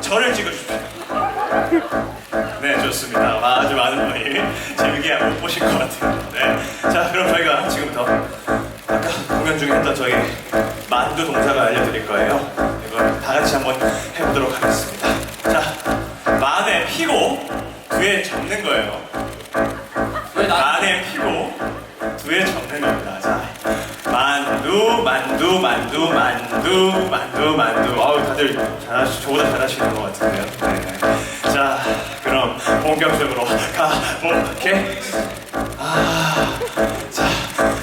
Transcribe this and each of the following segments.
저를 찍어주십시오. 네, 좋습니다. 아주 많은 분이 재밌게 못 보실 것 같아요. 네. 자, 그럼 저희가 지금부터 아까 공연 중에 했던 저희 만두 동작을 알려드릴 거예요. 이걸 다 같이 한번 만두, 만두, 만두, 만두, 만두, 만두. 어우, 다들 잘하시, 저보다 잘하시는 것 같은데요. 네. 자, 그럼 본격적으로 가볼게. 아, 자,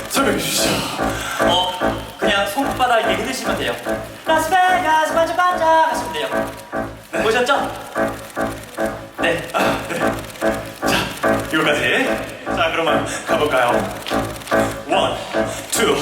설명해 주시죠. 어 그냥 손바닥 이렇게 흔드시면 돼요. 라스베가스 반짝반짝 하시면 돼요. 보셨죠? 네. 아, 네. 자, 이거까지. 자, 그러면 가볼까요? 원, 투,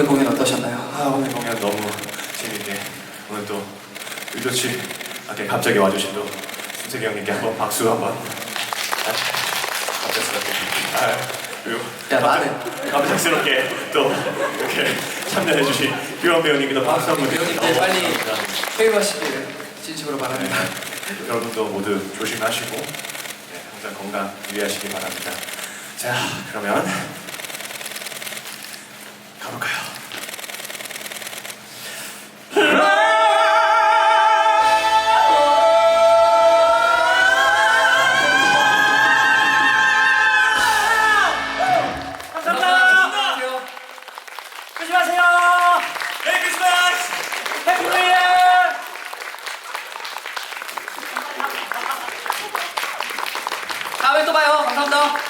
오늘 공연 어떠셨나요? 아 오늘 공연 너무 재밌게 오늘 또 의도치 않게 갑자기 와주신 또 순석이 형님께 한번 박수 한번 아, 갑작스럽게 아 그리고 야, 갑작- 갑작스럽게 또 이렇게 참여해주신 규현 배우님께도 박수 한번 배우님들 드립니다. 빨리 회유하시길 진심으로 바랍니다. 여러분도 모두 조심하시고 네, 항상 건강 유의하시기 바랍니다. 자 그러면 mundo.